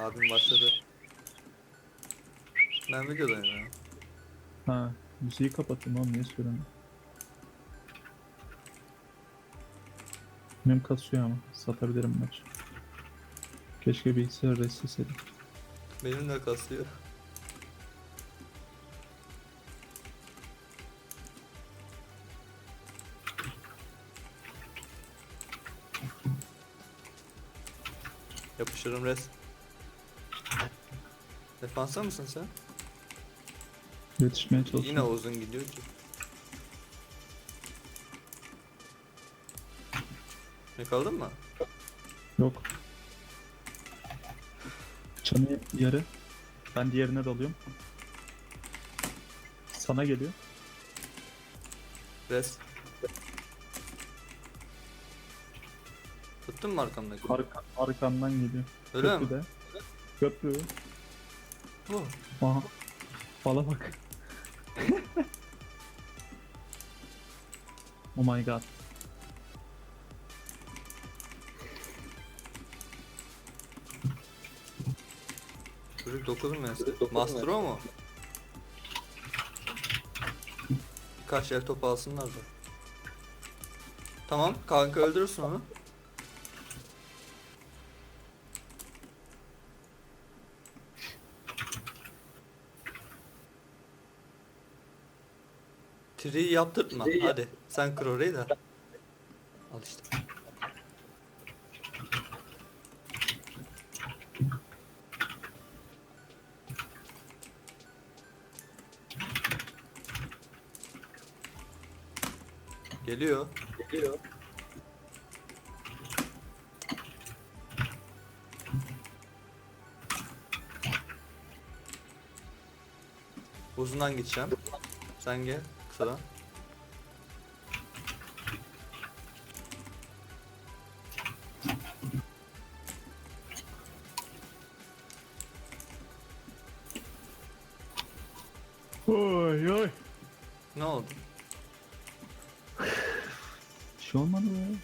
Abim başladı. Ben videodayım ya. Ha, müziği kapattım oğlum niye söylemiyorum? Benim kasıyor ama satabilirim maç. Keşke bilgisayar restleseydim. Benim de kasıyor. Yapışırım res. Defansa mısın sen? Yetişmeye çalışıyorum. Yine uzun gidiyor ki. Yakaladın mı? Yok. Çanı yarı. Ben diğerine dalıyorum. Sana geliyor. Res. Tuttun mu arkamdaki? Arka, arkamdan geliyor. Öyle mi? Köprüde. Köprü. Oh. Aha. Fala bak. oh my god. Çocuk 9 mu mesle? Master o mu? Birkaç yer top alsınlar da. Tamam kanka öldürürsün onu. Triyi yaptırtma hadi sen kır orayı da. Al işte. Geliyor. Geliyor. Uzundan gideceğim. Sen gel kısadan. Oy oy. Ne oldu? Bir şey olmadı be.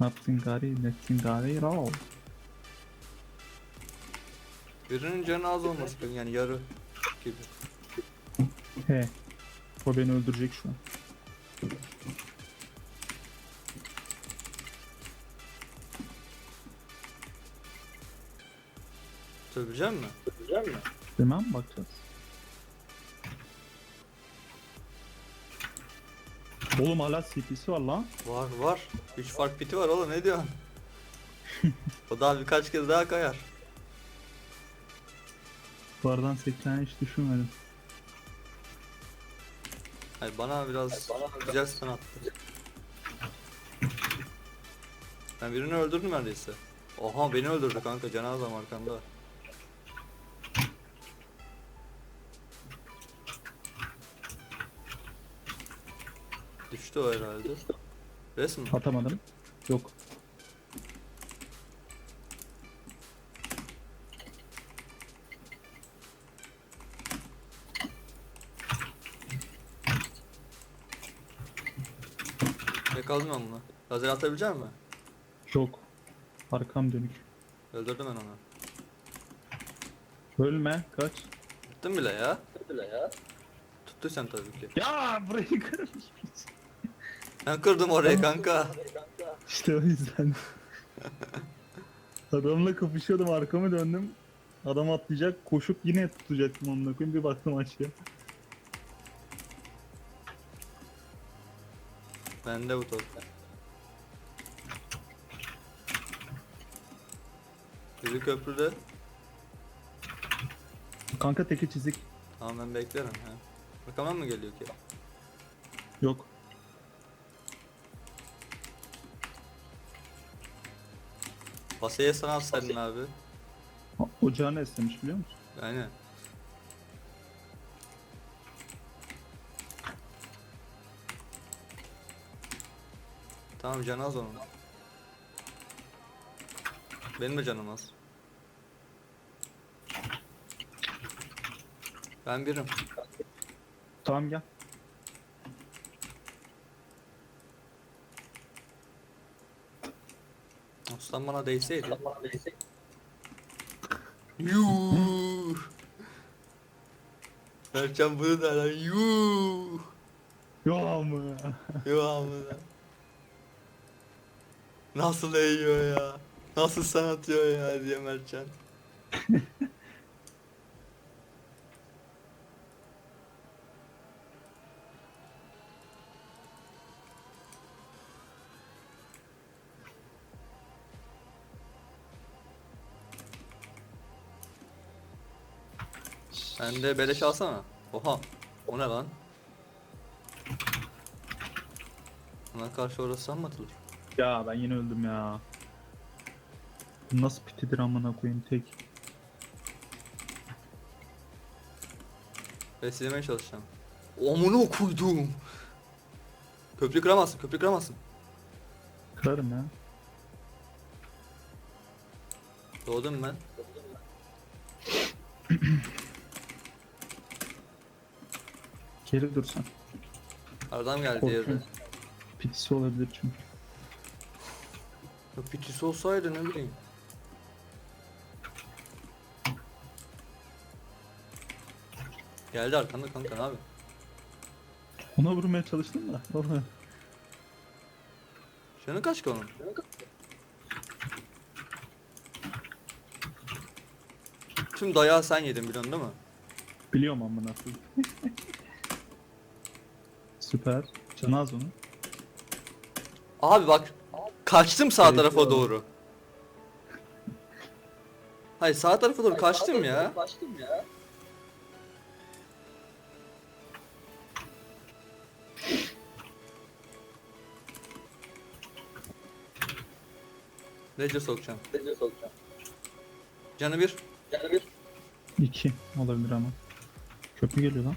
Nothing gari, nothing gari at all. Birinin canı az olması lazım yani yarı gibi. He. O beni öldürecek şu an. Söyleyecek mi? Bilmem bakacağız. Oğlum hala CP'si var lan. Var var. 3 fark biti var oğlum ne diyorsun? o daha birkaç kez daha kayar. Bardan sekten hiç düşünmedim. Hayır bana biraz güzel stun attı. Ben birini öldürdüm neredeyse. Oha beni öldürdü kanka cenazem arkamda. Düştü o herhalde. Res mi? Atamadım. Yok. Ben bunu. Lazer atabilecek mi? Yok. Arkam dönük. Öldürdüm ben onu. Ölme. Kaç. Attım bile ya. Bile ya. Tuttuysan tabii ki. Ya burayı kırmış. Ben kırdım orayı kanka. İşte o yüzden. Adamla kapışıyordum arkamı döndüm. Adam atlayacak koşup yine tutacaktım onunla koyayım bir baktım aşağı. Bende bu top. Biri köprüde. Kanka teki çizik. Tamam ben beklerim. Ha. Arkamdan mı geliyor ki? Yok. Basaya sana atsaydın abi. Ha, Ocağını esnemiş biliyor musun? Aynen. Tamam canı az onun. Benim de canım az. Ben birim. Tamam gel. Aslan bana değseydi. Yuuu. Berkcan bunu da lan yuuu. Yo amına. Nasıl eğiyor ya? Nasıl sen atıyor ya diye Mertcan. Sen de beleş alsana. Oha. O ne lan? Ona karşı orası mı atılır? Ya ben yine öldüm ya. Nasıl pitidir amına koyayım tek. Beslemeye çalışacağım. Amına koydum. Köprü kıramazsın, köprü kıramazsın. Kırarım ya. Doğdum ben. Geri dursan. Aradan geldi. Korkuyorum. Pitisi olabilir çünkü. Ya Pitisi olsaydı ne bileyim. Geldi arkanda kanka ne abi? Ona vurmaya çalıştım da. Vallahi. Canı kaç ki onun? Tüm dayağı sen yedin biliyorsun değil mi? Biliyorum amına koyayım. Süper. Canı az onun. Abi bak kaçtım sağ tarafa doğru. doğru. Hayır sağ tarafa doğru kaçtım ya. Kaçtım ya. Ledger sokacağım. Seni sokacağım. Canı bir. Yani bir İki olabilir ama. Köprü geliyor lan.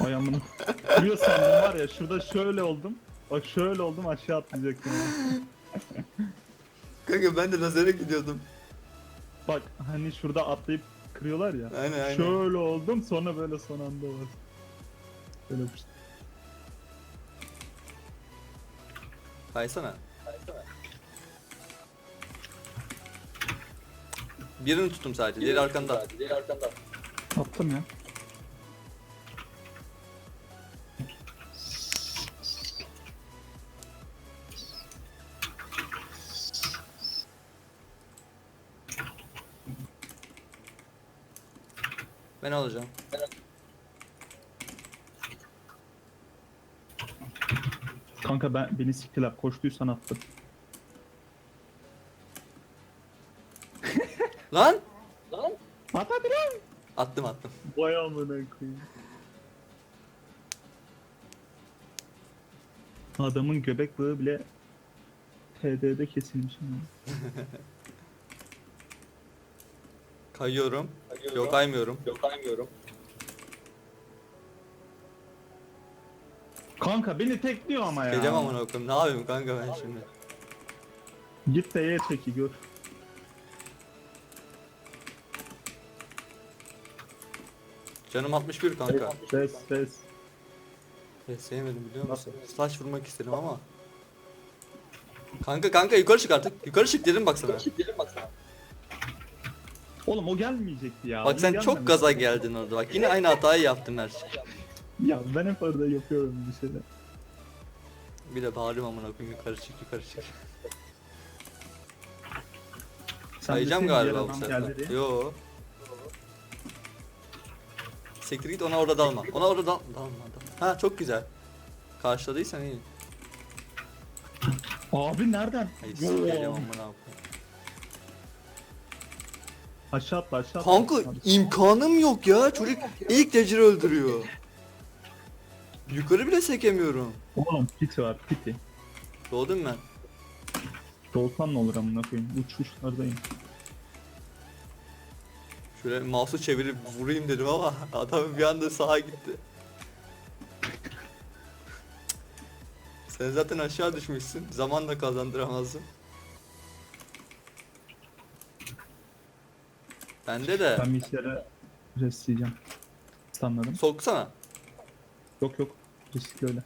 Ay amına. Vuruyor sandım var ya şurada şöyle oldum. Bak şöyle oldum aşağı atlayacaktım. ya. Kanka ben de lazere gidiyordum. Bak hani şurada atlayıp kırıyorlar ya. Aynen aynen. Şöyle oldum sonra böyle son anda var. Böyle bir şey. Kaysana. kaçsana. Birini tuttum sadece. Diğeri arkanda. Diğeri arkanda. Attım ya. Ben alacağım. Kanka ben beni siktiler. Koştuysan attım. Lan! Lan At hadi lan. Attım attım. Vay amına koyayım. Adamın göbek bağı bile TD'de kesilmiş. Kayıyorum. Yok kaymıyorum. Yok kaymıyorum. Kanka beni tekliyor ama ya. Geleceğim amına koyayım. Ne yapayım kanka ben şimdi? Git de ye çeki gör. Canım 61 kanka. Ses ses. Evet, sevmedim biliyor musun? Slash vurmak istedim ama. Kanka kanka yukarı çık artık. Yukarı çık dedim baksana. Şimdi dedim bak sana. Oğlum o gelmeyecekti ya. Bak sen çok gaza geldin orada. Bak yine aynı hatayı yaptın her şey. Ya ben hep orada yapıyorum bir şeyler. Bir de bağırıyorum amına koyayım yukarı çık yukarı çık. Sayacağım galiba bu sefer. Yo. Siktir git ona orada dalma. Ona orada dal dalma. dalma. Ha çok güzel. Karşıladıysan iyi. Abi nereden? Hayır Yo. sikeceğim amına koyayım. Aşağı atla aşağı atla. Kanka imkanım yok ya. Çocuk ilk Ledger'ı öldürüyor. Yukarı bile sekemiyorum. Oğlum piti var piti. Doğdum ben. Dolsan ne olur amına koyayım. Uçuşlardayım. Şöyle mouse'u çevirip vurayım dedim ama adam bir anda sağa gitti. Sen zaten aşağı düşmüşsün. Zaman da kazandıramazsın. Bende de. Ben bir işlere restleyeceğim. Sanladım. Soksana. Yok yok. Riskli öyle.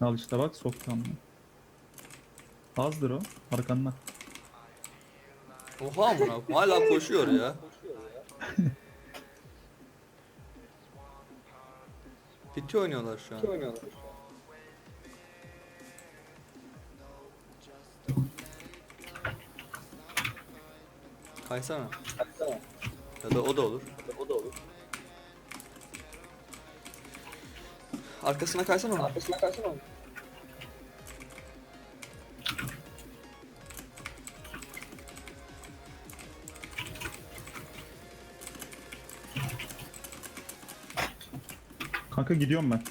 Al işte bak soktu amına. Azdır o. Arkanda. Oha amına hala koşuyor ya. Piti oynuyorlar şu an. Kaysana. Ya da o da olur. O da olur. Arkasına kaysana onu. Arkasına kaçsana onu. Kanka gidiyorum ben.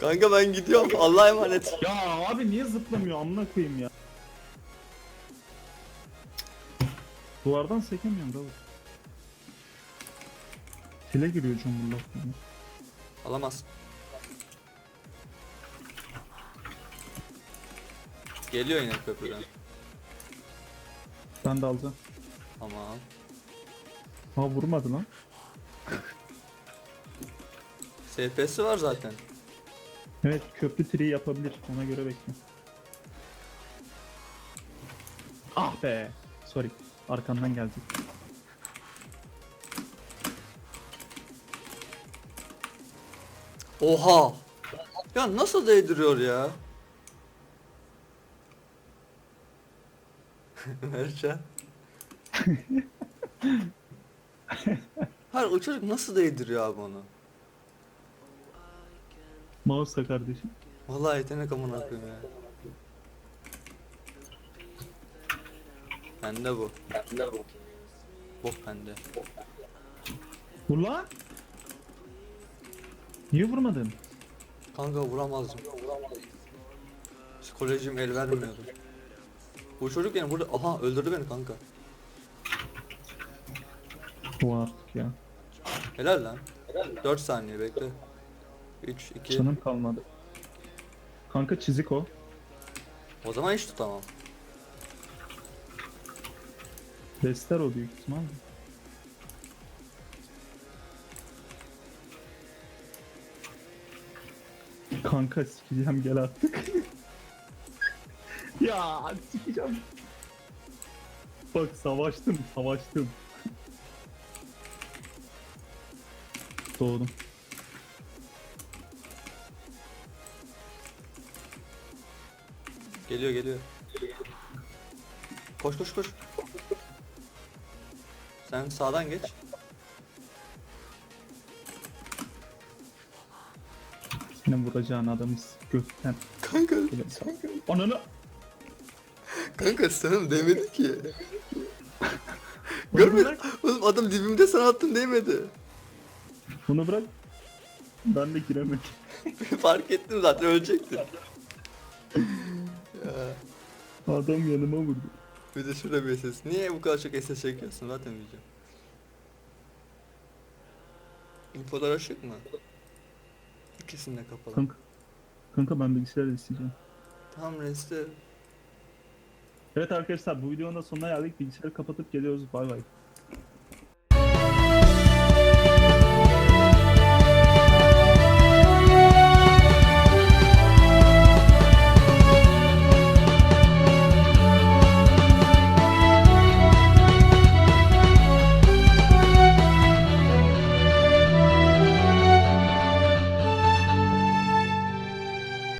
Kanka ben gidiyorum. Allah'a emanet. Ya abi niye zıplamıyor amına koyayım ya. Duvardan sekemiyorum Davut. File giriyor Cumhurlaf. Alamaz. Geliyor yine köprüden. Ben de alacağım. Tamam. Ha vurmadı lan. SP'si var zaten. Evet köprü tri yapabilir. Ona göre bekle. Ah be. Sorry. Arkandan geldi. Oha! Ya nasıl değdiriyor ya? Mertcan. Hayır o çocuk nasıl değdiriyor abi onu? Mouse'a kardeşim. Vallahi yetenek amına koyayım ya. Bende bu. Bende bu. Bok bende. Vur lan. Niye vurmadın? Kanka vuramazdım. Psikolojim el vermiyordu. Bu çocuk yani burada aha öldürdü beni kanka. Bu artık ya. Helal lan. Helal lan. 4 saniye bekle. 3 2 Canım kalmadı. Kanka çizik o. O zaman hiç tutamam. Dester o büyük ihtimal. Kanka sikeceğim gel artık. ya sikeceğim. Bak savaştım savaştım. Doğdum. Geliyor geliyor. Koş koş koş. Sen sağdan geç. Senin vuracağın adamı gökten. Kanka, sağ- Ananı. kanka sana demedi ki. Görmedin. Oğlum adam dibimde sana attım değmedi. Bunu bırak. Ben de giremedim. Fark ettim zaten ölecektin. Adam yanıma vurdu. bir de şurada bir ses. Niye bu kadar çok ses çekiyorsun zaten diyeceğim. İnfolar açık mı? İkisini de kapalı. Kanka. Kanka ben bilgisayarı isteyeceğim. Tamam resti. Evet arkadaşlar bu videonun da sonuna geldik. Bilgisayarı kapatıp geliyoruz. Bay bay.